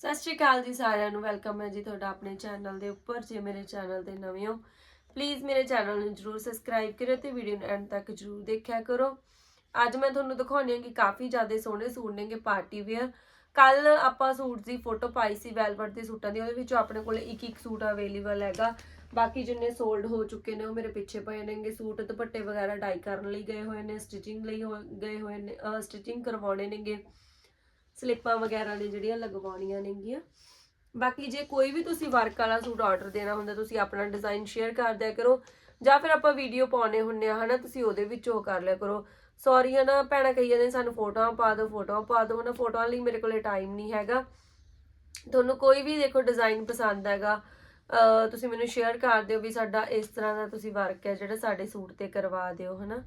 ਸਤਿ ਸ਼੍ਰੀ ਅਕਾਲ ਜੀ ਸਾਰਿਆਂ ਨੂੰ ਵੈਲਕਮ ਹੈ ਜੀ ਤੁਹਾਡਾ ਆਪਣੇ ਚੈਨਲ ਦੇ ਉੱਪਰ, ਜੇ ਮੇਰੇ ਚੈਨਲ ਤੇ ਨਵੇਂ ਹੋ ਪਲੀਜ਼ ਮੇਰੇ ਚੈਨਲ ਨੂੰ ਜਰੂਰ ਸਬਸਕ੍ਰਾਈਬ ਕਰਿਓ ਤੇ ਵੀਡੀਓ ਨੂੰ ਐਂਡ ਤੱਕ ਜਰੂਰ ਦੇਖਿਆ ਕਰੋ। ਅੱਜ ਮੈਂ ਤੁਹਾਨੂੰ ਦਿਖਾਉਣੀ ਹਾਂ ਕਿ ਕਾਫੀ ਜ਼ਿਆਦਾ ਸੋਹਣੇ ਸੂਟ ਨੇਗੇ ਪਾਰਟੀ ਵੇਅਰ ਕੱਲ ਆਪਾਂ ਸੂਟ ਦੀ ਫੋਟੋ ਪਾਈ ਸੀ ਵੈਲਵਟ ਦੇ ਸੂਟਾਂ ਦੀ, ਉਹਦੇ ਵਿੱਚੋਂ ਆਪਣੇ ਕੋਲ ਇੱਕ ਇੱਕ ਸੂਟ ਅਵੇਲੇਬਲ ਹੈਗਾ। ਬਾਕੀ ਜਿੰਨੇ ਸੋਲਡ ਹੋ ਚੁੱਕੇ ਨੇ ਉਹ ਮੇਰੇ ਪਿੱਛੇ ਪਏ ਨੇਗੇ। ਸੂਟ ਦੁਪੱਟੇ ਵਗੈਰਾ ਡਾਈ ਕਰਨ ਲਈ ਗਏ ਹੋਏ ਨੇ ਸਟਿਚਿੰਗ ਲਈ ਹੋ- ਗਏ ਹੋਏ ਨੇ ਸਟਿਚਿੰਗ ਕਰਵਾਉਣੇ ਨੇਗੇ। ਸਲਿੱਪਾਂ ਵਗੈਰਾ ਨੇ ਜਿਹੜੀਆਂ ਲਗਵਾਉਣੀਆਂ ਨੇਗੀਆਂ। ਬਾਕੀ ਜੇ ਕੋਈ ਵੀ ਤੁਸੀਂ ਵਰਕ ਵਾਲਾ ਸੂਟ ਆਰਡਰ ਦੇਣਾ ਹੁੰਦਾ, ਤੁਸੀਂ ਆਪਣਾ ਡਿਜ਼ਾਈਨ ਸ਼ੇਅਰ ਕਰ ਦਿਆ ਕਰੋ। ਜਾਂ ਫਿਰ ਆਪਾਂ ਵੀਡੀਓ ਪਾਉਣੇ ਹੁੰਨੇ ਆ, ਹਨਾ, ਤੁਸੀਂ ਉਹਦੇ ਵਿੱਚ ਉਹ ਕਰ ਲਿਆ ਕਰੋ। ਸੌਰੀ ਹਨਾ ਭੈਣਾਂ ਕਹੀ ਜਾਂਦੇ ਸਾਨੂੰ ਫੋਟੋਆਂ ਪਾ ਦਿਓ ਫੋਟੋਆਂ ਪਾ ਦਿਓ ਨਾ ਫੋਟੋਆਂ ਲਈ ਮੇਰੇ ਕੋਲੇ ਟਾਈਮ ਨਹੀਂ ਹੈਗਾ। ਤੁਹਾਨੂੰ ਕੋਈ ਵੀ ਦੇਖੋ ਡਿਜ਼ਾਈਨ ਪਸੰਦ ਹੈਗਾ ਤੁਸੀਂ ਮੈਨੂੰ ਸ਼ੇਅਰ ਕਰ ਦਿਓ ਵੀ ਸਾਡਾ ਇਸ ਤਰ੍ਹਾਂ ਦਾ ਤੁਸੀਂ ਵਰਕ ਹੈ ਜਿਹੜਾ ਸਾਡੇ ਸੂਟ ਤੇ ਕਰਵਾ ਦਿਓ, ਹਨਾ।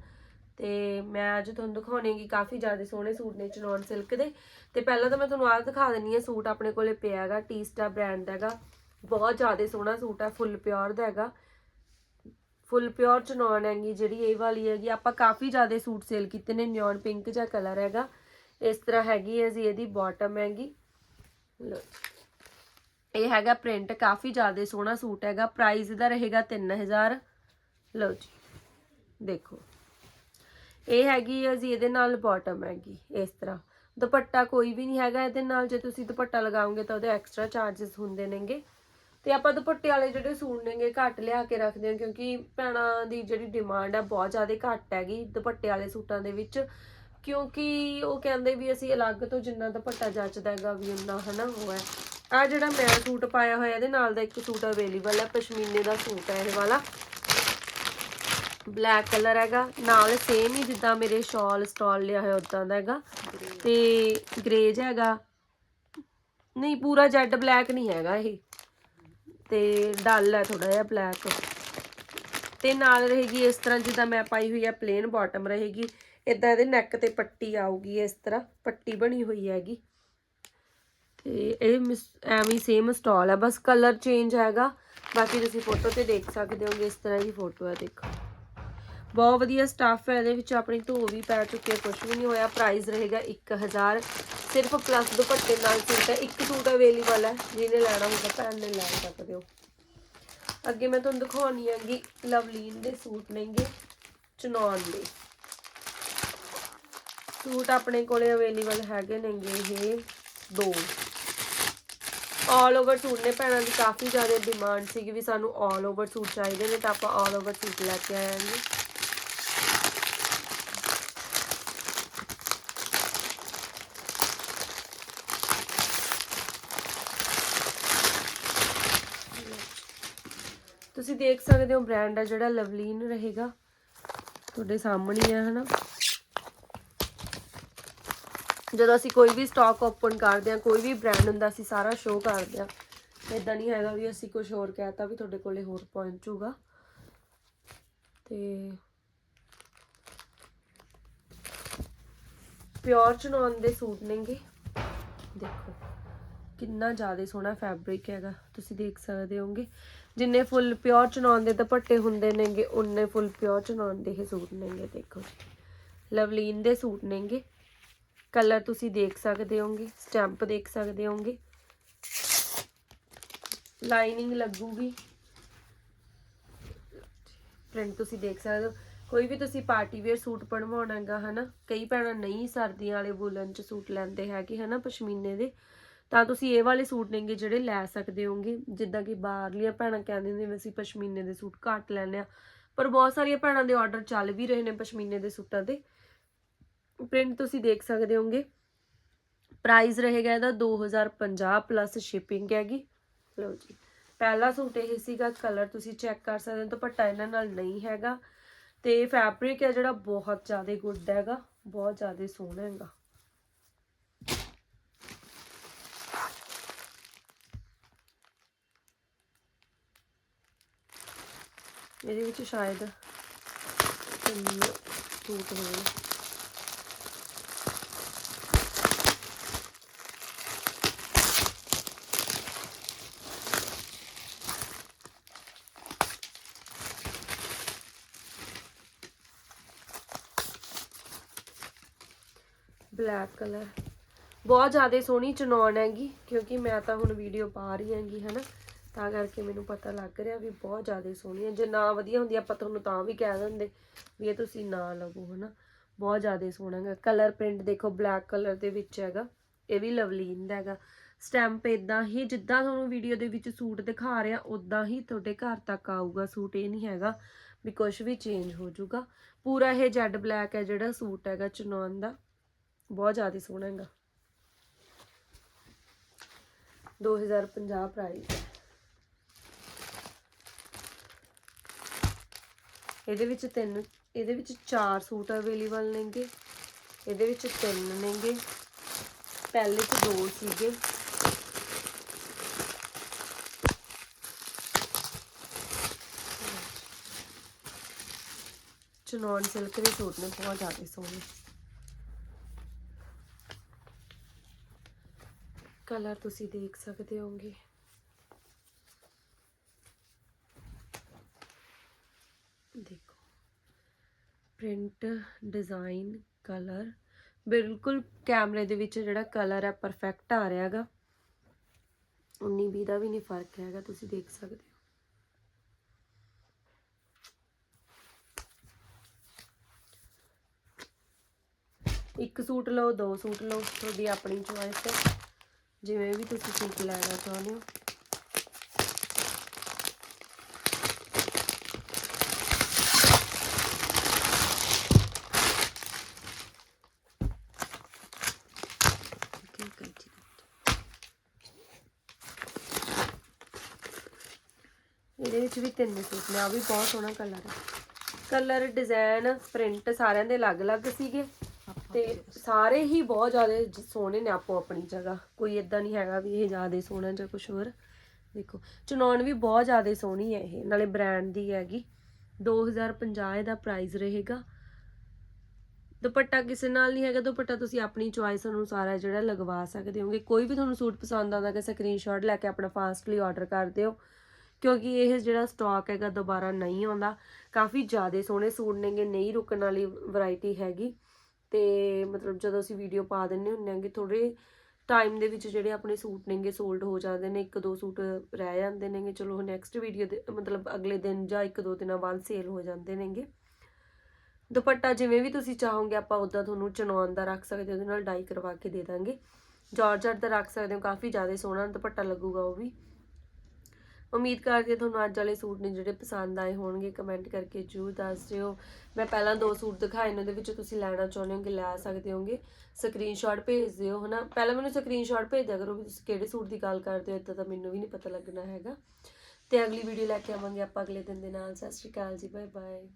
ਤੇ ਮੈਂ ਅੱਜ ਤੁਹਾਨੂੰ ਦਿਖਾਉਣੀ ਕਿ ਕਾਫੀ ਜ਼ਿਆਦਾ ਸੋਹਣੇ ਸੂਟ ਨੇ ਚਨੌਨ ਸਿਲਕ ਦੇ। ਤੇ ਪਹਿਲਾਂ ਤਾਂ ਮੈਂ ਤੁਹਾਨੂੰ ਆਹ ਦਿਖਾ ਦਿੰਨੀ ਆ ਸੂਟ ਆਪਣੇ ਕੋਲੇ ਪਿਆ ਹੈਗਾ ਟੀਸਟਾ ਬ੍ਰਾਂਡ ਦਾ ਹੈਗਾ। ਬਹੁਤ ਜ਼ਿਆਦਾ ਸੋਹਣਾ ਸੂਟ ਹੈ ਫੁੱਲ ਪਿਓਰ ਦਾ ਹੈਗਾ। ਫੁੱਲ ਪਿਓਰ ਚਨੌਨ ਹੈਗੀ ਜਿਹੜੀ ਇਹ ਵਾਲੀ ਹੈਗੀ। ਆਪਾਂ ਕਾਫੀ ਜ਼ਿਆਦਾ ਸੂਟ ਸੇਲ ਕੀਤੇ ਨੇ ਨਿਓਨ ਪਿੰਕ ਜਿਹਾ ਕਲਰ ਹੈਗਾ। ਇਸ ਤਰ੍ਹਾਂ ਹੈਗੀ ਹੈ ਜੀ, ਇਹਦੀ ਬਾਟਮ ਹੈਗੀ। ਲਓ ਇਹ ਹੈਗਾ ਪ੍ਰਿੰਟ ਕਾਫੀ ਜ਼ਿਆਦਾ ਸੋਹਣਾ ਸੂਟ ਹੈਗਾ। ਪ੍ਰਾਈਸ ਇਹਦਾ ਰਹੇਗਾ 3000 ਲਓ ਜੀ। ਦੇਖੋ। ਇਹ ਹੈਗੀ ਹੈ ਜੀ, ਇਹਦੇ ਨਾਲ ਬਾਟਮ ਹੈਗੀ, ਇਸ ਤਰ੍ਹਾਂ। ਦੁਪੱਟਾ ਕੋਈ ਵੀ ਨਹੀਂ ਹੈਗਾ, ਇਹਦੇ ਨਾਲ ਜੇ ਤੁਸੀਂ ਦੁਪੱਟਾ ਲਗਾਓਗੇ ਤਾਂ ਉਹਦੇ ਐਕਸਟਰਾ ਚਾਰजेस ਹੁੰਦੇ ਨੇਗੇ। ਤੇ ਆਪਾਂ ਦੁਪੱਟੇ ਵਾਲੇ ਜਿਹੜੇ ਸੂਟ ਨੇਗੇ, ਘੱਟ ਲਿਆ ਕੇ ਰੱਖਦੇ ਹਾਂ, ਕਿਉਂਕਿ ਭੈਣਾਂ ਦੀ ਜਿਹੜੀ ਡਿਮਾਂਡ ਹੈ ਬਹੁਤ ਜ਼ਿਆਦਾ ਘੱਟ ਹੈਗੀ ਦੁਪੱਟੇ ਵਾਲੇ ਸੂਟਾਂ ਦੇ ਵਿੱਚ। ਕਿਉਂਕਿ ਉਹ ਕਹਿੰਦੇ ਵੀ ਅਸੀਂ ਅਲੱਗ ਤੋਂ ਜਿੰਨਾ ਦੁਪੱਟਾ ਜੱਚਦਾ ਹੈਗਾ, ਵੀ ਉਨਾ ਹਨਾ ਉਹ ਹੈ। ਆ ਜਿਹੜਾ ਮੈਂ ਸੂਟ ਪਾਇਆ ਹੋਇਆ, ਇਹਦੇ ਨਾਲ ਦਾ ਇੱਕ ਸੂਟ ਅਵੇਲੇਬਲ ਹੈ, ਪਸ਼ਮੀਨੇ ਦਾ ਸੂਟ ਹੈ ਇਹ ਵਾਲਾ। ਬਲੈਕ ਕਲਰ ਹੈਗਾ। ਨਾਲ ਸੇਮ ਹੀ ਜਿੱਦਾਂ ਮੇਰੇ ਸ਼ਾਲ ਸਟਾਲ ਲਿਆ ਹੋਇਆ ਉਦਾਂ ਦਾ ਹੈਗਾ। ਤੇ ਗ੍ਰੇਜ ਹੈਗਾ। ਨਹੀਂ, ਪੂਰਾ ਜੈਡ ਬਲੈਕ ਨਹੀਂ ਹੈਗਾ ਇਹ। ਤੇ ਡਲ ਹੈ ਥੋੜਾ ਜਿਹਾ ਬਲੈਕ ਤੇ ਨਾਲ ਰਹੇਗੀ ਇਸ ਤਰ੍ਹਾਂ ਜਿੱਦਾਂ ਮੈਂ ਪਾਈ ਹੋਈ ਹੈ ਪਲੇਨ ਬਾਟਮ ਰਹੇਗੀ। ਇਦਾਂ ਇਹਦੇ ਨੈਕ ਤੇ ਪੱਟੀ ਆਊਗੀ ਇਸ ਤਰ੍ਹਾਂ। ਪੱਟੀ ਬਣੀ ਹੋਈ ਹੈਗੀ। ਤੇ ਇਹ ਮਿਸ- ਐਵੇਂ ਸੇਮ ਸਟਾਲ ਹੈ। ਬਸ ਕਲਰ ਚੇਂਜ ਹੈਗਾ। ਬਾਕੀ ਤੁਸੀਂ ਫੋਟੋ ਤੇ ਦੇਖ ਸਕਦੇ ਹੋਗੇ। ਇਸ ਤਰ੍ਹਾਂ ਦੀ ਫੋਟੋ ਹੈ, ਦੇਖੋ। ਬਹੁਤ ਵਧੀਆ ਸਟਾਫ ਹੈ, ਇਹਦੇ ਵਿੱਚ ਆਪਣੀ ਧੋ ਵੀ ਪੈ ਚੁੱਕੀ ਹੈ ਕੁਝ ਵੀ ਨਹੀਂ ਹੋਇਆ ਪ੍ਰਾਈਸ ਰਹੇਗਾ 1000 ਸਿਰਫ ਪਲੱਸ ਦੁਪੱਟੇ ਨਾਲ ਸੂਟ ਹੈ, ਇੱਕ ਸੂਟ ਅਵੇਲੇਬਲ ਹੈ, ਜਿਹਨੇ ਲੈਣਾ ਹੋਊਗਾ ਭੈਣ ਨੇ ਲੈ ਸਕਦੇ ਹੋ ਅੱਗੇ ਮੈਂ ਤੁਹਾਨੂੰ ਦਿਖਾਉਣੀ ਹੈਗੀ ਲਵਲੀਨ ਦੇ ਸੂਟ ਨੇਗੇ ਚਨੌਨ ਦੇ। ਸੂਟ ਆਪਣੇ ਕੋਲੇ ਅਵੇਲੇਬਲ ਹੈਗੇ ਨੇਗੇ ਇਹ ਦੋ। ਆਲ ਓਵਰ ਸੂਟ ਨੇ ਭੈਣਾਂ ਦੀ ਕਾਫੀ ਜ਼ਿਆਦਾ ਡਿਮਾਂਡ ਸੀ ਕਿ ਵੀ ਸਾਨੂੰ ਆਲ ਓਵਰ ਸੂਟ ਚਾਹੀਦੇ ਨੇ, ਤਾਂ ਆਪਾਂ ਆਲ ਓਵਰ ਸੂਟ ਲੈ ਕੇ ਆਏ ਹਾਂ ਤੁਸੀਂ ਦੇਖ ਸਕਦੇ ਹੋ ਬ੍ਰਾਂਡ ਹੈ ਜਿਹੜਾ ਲਵਲੀਨ ਰਹੇਗਾ। ਤੁਹਾਡੇ ਸਾਹਮਣੇ ਆ ਹੈ ਹਨਾ? ਜਦੋਂ ਅਸੀਂ ਕੋਈ ਵੀ ਸਟਾਕ ਓਪਨ ਕਰਦੇ ਹਾਂ, ਕੋਈ ਵੀ ਬ੍ਰਾਂਡ ਹੁੰਦਾ, ਅਸੀਂ ਸਾਰਾ ਸ਼ੋਅ ਕਰਦੇ ਹਾਂ। ਇਦਾਂ ਨਹੀਂ ਹੈਗਾ ਵੀ ਅਸੀਂ ਕੁਝ ਹੋਰ ਕਹਿਤਾ ਵੀ ਤੁਹਾਡੇ ਕੋਲੇ ਹੋਰ ਪਹੁੰਚੂਗਾ। ਤੇ ਪਿਓਰ ਚਨੌਨ ਦੇ ਸੂਟ ਨੇਗੇ। ਦੇਖੋ। ਕਿੰਨਾ ਜ਼ਿਆਦਾ ਸੋਹਣਾ ਫੈਬਰਿਕ ਹੈਗਾ, ਤੁਸੀਂ ਦੇਖ ਸਕਦੇ ਹੋਗੇ ਜਿੰਨੇ ਫੁੱਲ ਪਿਓਰ ਚਨੌਨ ਦੇ ਦੁਪੱਟੇ ਹੁੰਦੇ ਨੇਗੇ ਉਨੇ ਫੁੱਲ ਪਿਓਰ ਚਨੌਨ ਦੇ ਇਹ ਸੂਟ ਨੇਗੇ, ਦੇਖੋ ਲਵਲੀਨ ਦੇ ਸੂਟ ਨੇਗੇ। ਕਲਰ ਤੁਸੀਂ ਦੇਖ ਸਕਦੇ ਹੋਗੇ ਸਟੈਂਪ ਦੇਖ ਸਕਦੇ ਹੋਗੇ ਲਾਈਨਿੰਗ ਲੱਗੂਗੀ। ਪ੍ਰਿੰਟ ਤੁਸੀਂ ਦੇਖ ਸਕਦੇ ਹੋ। ਕੋਈ ਵੀ ਤੁਸੀਂ ਪਾਰਟੀ ਵੇਅਰ ਸੂਟ ਬਣਵਾਉਣਾ ਹੈਗਾ, ਹਨਾ। ਕਈ ਭੈਣਾਂ ਨਹੀਂ ਸਰਦੀਆਂ ਵਾਲੇ ਵੂਲਨ ਚ ਸੂਟ ਲੈਂਦੇ ਹੈਗੇ, ਹਨਾ, ਪਸ਼ਮੀਨੇ ਦੇ। ਤਾਂ ਤੁਸੀਂ ਇਹ ਵਾਲੇ ਸੂਟ ਨੇਗੇ ਜਿਹੜੇ ਲੈ ਸਕਦੇ ਹੋਗੇ। ਜਿੱਦਾਂ ਕਿ ਬਾਹਰਲੀਆਂ ਭੈਣਾਂ ਕਹਿੰਦੇ ਨੇ ਵੀ ਅਸੀਂ ਪਸ਼ਮੀਨੇ ਦੇ ਸੂਟ ਘੱਟ ਲੈਂਦੇ ਆ ਪਰ ਬਹੁਤ ਸਾਰੀਆਂ ਭੈਣਾਂ ਦੇ ਆਰਡਰ ਚੱਲ ਵੀ ਰਹੇ ਨੇ ਪਸ਼ਮੀਨੇ ਦੇ ਸੂਟਾਂ ਦੇ ਪ੍ਰਿੰਟ ਤੁਸੀਂ ਦੇਖ ਸਕਦੇ ਹੋਗੇ। ਪ੍ਰਾਈਸ ਰਹੇਗਾ ਇਹਦਾ 2050 ਪਲੱਸ ਸ਼ਿਪਿੰਗ ਹੈਗੀ। ਲਓ ਜੀ, ਪਹਿਲਾ ਸੂਟ ਇਹ ਸੀਗਾ ਕਲਰ ਤੁਸੀਂ ਚੈੱਕ ਕਰ ਸਕਦੇ ਹੋ, ਦੁਪੱਟਾ ਇਹਨਾਂ ਨਾਲ ਨਹੀਂ ਹੈਗਾ। ਤੇ ਫੈਬਰਿਕ ਹੈ ਜਿਹੜਾ ਬਹੁਤ ਜ਼ਿਆਦਾ ਗੁੱਡ ਹੈਗਾ, ਬਹੁਤ ਜ਼ਿਆਦਾ ਸੋਹਣਾ ਹੈਗਾ। ਇਹਦੇ ਵਿੱਚ ਸ਼ਾਇਦ ਤਿੰਨ ਸੂਟ ਹੋਣ ਬਲੈਕ ਕਲਰ ਬਹੁਤ ਜ਼ਿਆਦਾ ਸੋਹਣੀ ਚੁਣਾਉਣ ਹੈਗੀ, ਕਿਉਂਕਿ ਮੈਂ ਤਾਂ ਹੁਣ ਵੀਡੀਓ ਪਾ ਰਹੀ ਹੈਗੀ, ਹਨਾ? ਤਾਂ ਕਰਕੇ ਮੈਨੂੰ ਪਤਾ ਲੱਗ ਰਿਹਾ ਵੀ ਬਹੁਤ ਜ਼ਿਆਦਾ ਸੋਹਣੀ ਹੈ ਜੇ ਨਾ ਵਧੀਆ ਹੁੰਦੀ ਆਪਾਂ ਤੁਹਾਨੂੰ ਤਾਂ ਵੀ ਕਹਿ ਦਿੰਦੇ ਵੀ ਇਹ ਤੁਸੀਂ ਨਾ ਲਵੋ, ਹਨਾ। ਬਹੁਤ ਜ਼ਿਆਦਾ ਸੋਹਣਾ ਹੈਗਾ। ਕਲਰ ਪ੍ਰਿੰਟ ਦੇਖੋ, ਬਲੈਕ ਕਲਰ ਦੇ ਵਿੱਚ ਹੈਗਾ। ਇਹ ਵੀ ਲਵਲੀਨ ਦਾ ਹੈਗਾ। ਸਟੈਂਪ ਇਦਾਂ ਹੀ, ਜਿੱਦਾਂ ਤੁਹਾਨੂੰ ਵੀਡੀਓ ਦੇ ਵਿੱਚ ਸੂਟ ਦਿਖਾ ਰਿਹਾ ਉਦਾਂ ਹੀ ਤੁਹਾਡੇ ਘਰ ਤੱਕ ਆਊਗਾ। ਸੂਟ ਇਹ ਨਹੀਂ ਹੈਗਾ ਵੀ ਕੁਝ ਵੀ ਚੇਂਜ ਹੋ ਜਾਊਗਾ। ਪੂਰਾ ਇਹ ਜੈਡ ਬਲੈਕ ਹੈ ਜਿਹੜਾ ਸੂਟ ਹੈਗਾ ਚਨੌਨ ਦਾ। ਬਹੁਤ ਜ਼ਿਆਦਾ ਸੋਹਣਾ ਹੈਗਾ। 2050 ਪ੍ਰਾਈਸ ਇਹਦੇ ਵਿੱਚ ਤਿੰਨ, ਇਹਦੇ ਵਿੱਚ ਚਾਰ ਸੂਟ ਅਵੇਲੇਬਲ ਨੇਗੇ। ਇਹਦੇ ਵਿੱਚ ਤਿੰਨ ਨੇਗੇ। ਪਹਿਲੇ ਚ ਦੋ ਸੀਗੇ। ਚਨੌਨ ਸਿਲਕ ਦੇ ਸੂਟ ਨੇ, ਬਹੁਤ ਜ਼ਿਆਦਾ ਸੋਹਣੇ। ਕਲਰ ਤੁਸੀਂ ਦੇਖ ਸਕਦੇ ਹੋਗੇ ਦੇਖੋ ਪ੍ਰਿੰਟ ਡਿਜ਼ਾਈਨ ਕਲਰ ਬਿਲਕੁਲ ਕੈਮਰੇ ਦੇ ਵਿੱਚ ਜਿਹੜਾ ਕਲਰ ਹੈ ਪਰਫੈਕਟ ਆ ਰਿਹਾ ਹੈਗਾ। 19 20 ਦਾ ਵੀ ਨਹੀਂ ਫ਼ਰਕ ਹੈਗਾ, ਤੁਸੀਂ ਦੇਖ ਸਕਦੇ ਹੋ। ਇੱਕ ਸੂਟ ਲਓ, ਦੋ ਸੂਟ ਲਓ, ਤੁਹਾਡੀ ਆਪਣੀ ਚੋਇਸ ਹੈ। ਜਿਵੇਂ ਵੀ ਤੁਸੀਂ ਸੂਟ ਲੈਣਾ ਚਾਹੁੰਦੇ ਹੋ। 'ਚ ਵੀ ਤਿੰਨ ਸੂਟ ਨੇ ਆ ਵੀ ਬਹੁਤ ਸੋਹਣਾ ਕਲਰ ਹੈ। ਕਲਰ ਡਿਜ਼ਾਈਨ ਪ੍ਰਿੰਟ ਸਾਰਿਆਂ ਦੇ ਅਲੱਗ-ਅਲੱਗ ਸੀਗੇ ਤੇ ਸਾਰੇ ਹੀ ਬਹੁਤ ਜ਼ਿਆਦਾ ਸੋਹਣੇ ਨੇ ਆਪੋ ਆਪਣੀ ਜਗ੍ਹਾ। ਕੋਈ ਇਦਾਂ ਨਹੀਂ ਹੈਗਾ ਵੀ ਇਹ ਜ਼ਿਆਦਾ ਸੋਹਣਾ ਜਾਂ ਕੁਝ ਹੋਰ। ਦੇਖੋ ਚੁਣਾਉਣ ਵੀ ਬਹੁਤ ਜ਼ਿਆਦਾ ਸੋਹਣੀ ਹੈ ਇਹ, ਨਾਲੇ ਬ੍ਰਾਂਡ ਦੀ ਹੈਗੀ। 2050 ਦਾ ਪ੍ਰਾਈਸ ਰਹੇਗਾ। ਦੁਪੱਟਾ ਕਿਸੇ ਨਾਲ ਨਹੀਂ ਹੈਗਾ, ਦੁਪੱਟਾ ਤੁਸੀਂ ਆਪਣੀ ਚੁਆਇਸ ਅਨੁਸਾਰ ਹੈ ਜਿਹੜਾ ਲਗਵਾ ਸਕਦੇ ਹੋਗੇ। ਕੋਈ ਵੀ ਤੁਹਾਨੂੰ ਸੂਟ ਪਸੰਦ ਆਉਂਦਾ ਕਿ ਸਕਰੀਨਸ਼ਾਟ ਲੈ ਕੇ ਆਪਣਾ ਫਾਸਟਲੀ ਆਰਡਰ ਕਰ ਦਿਓ। ਕਿਉਂਕਿ ਇਹ ਜਿਹੜਾ ਸਟਾਕ ਹੈਗਾ ਦੁਬਾਰਾ ਨਹੀਂ ਆਉਂਦਾ, ਕਾਫੀ ਜ਼ਿਆਦਾ ਸੋਹਣੇ ਸੂਟ ਨੇਗੇ, ਨਹੀਂ ਰੁਕਣ ਵਾਲੀ ਵੈਰਾਈਟੀ ਹੈਗੀ। ਤੇ ਮਤਲਬ ਜਦੋਂ ਅਸੀਂ ਵੀਡੀਓ ਪਾ ਦਿੰਨੇ ਹੁੰਨੇ ਆਂਗੇ ਥੋੜੇ ਟਾਈਮ ਦੇ ਵਿੱਚ ਜਿਹੜੇ ਆਪਣੇ ਸੂਟ ਨੇਗੇ ਸੋਲਡ ਹੋ ਜਾਂਦੇ ਨੇ, ਇੱਕ ਦੋ ਸੂਟ ਰਹਿ ਜਾਂਦੇ ਨੇਗੇ, ਚਲੋ ਨੈਕਸਟ ਵੀਡੀਓ ਦੇ ਮਤਲਬ ਅਗਲੇ ਦਿਨ ਜਾਂ ਇੱਕ ਦੋ ਦਿਨਾਂ ਬਾਅਦ ਸੇਲ ਹੋ ਜਾਂਦੇ ਨੇਗੇ। ਦੁਪੱਟਾ ਜਿਵੇਂ ਵੀ ਤੁਸੀਂ ਚਾਹੋਗੇ ਆਪਾਂ ਉਦਾਂ ਤੁਹਾਨੂੰ ਚਨੌਨ ਦਾ ਰੱਖ ਸਕਦੇ ਹਾਂ, ਉਹਦੇ ਨਾਲ ਡਾਈ ਕਰਵਾ ਕੇ ਦੇ ਦਾਂਗੇ। ਜਾਰਜਟ ਦਾ ਰੱਖ ਸਕਦੇ ਹੋ, ਕਾਫੀ ਜ਼ਿਆਦਾ ਸੋਹਣਾ ਦੁਪੱਟਾ ਲੱਗੂਗਾ ਉਹ ਵੀ। ਉਮੀਦ ਕਰਦੀ ਹਾਂ ਤੁਹਾਨੂੰ ਅੱਜ ਵਾਲੇ ਸੂਟ ਨੇ ਜਿਹੜੇ ਪਸੰਦ ਆਏ ਹੋਣਗੇ ਕਮੈਂਟ ਕਰਕੇ ਜਰੂਰ ਦੱਸ ਦਿਓ। ਮੈਂ ਪਹਿਲਾਂ ਦੋ ਸੂਟ ਦਿਖਾਏ ਨੇ, ਉਹਦੇ ਵਿੱਚ ਤੁਸੀਂ ਲੈਣਾ ਚਾਹੁੰਦੇ ਹੋਗੇ ਲੈ ਸਕਦੇ ਹੋਗੇ। ਸਕਰੀਨਸ਼ਾਟ ਭੇਜ ਦਿਓ, ਹਨਾ? ਪਹਿਲਾਂ ਮੈਨੂੰ ਸਕਰੀਨਸ਼ਾਟ ਭੇਜ ਦਿਆ ਕਰੋ ਵੀ ਤੁਸੀਂ ਕਿਹੜੇ ਸੂਟ ਦੀ ਗੱਲ ਕਰਦੇ ਹੋ ਇਦਾਂ ਤਾਂ ਮੈਨੂੰ ਵੀ ਨਹੀਂ ਪਤਾ ਲੱਗਣਾ ਹੈਗਾ। ਤੇ ਅਗਲੀ ਵੀਡੀਓ ਲੈ ਕੇ ਆਵਾਂਗੇ ਆਪਾਂ ਅਗਲੇ ਦਿਨ ਦੇ ਨਾਲ। ਸਤਿ ਸ਼੍ਰੀ ਅਕਾਲ ਜੀ ਬਾਏ ਬਾਏ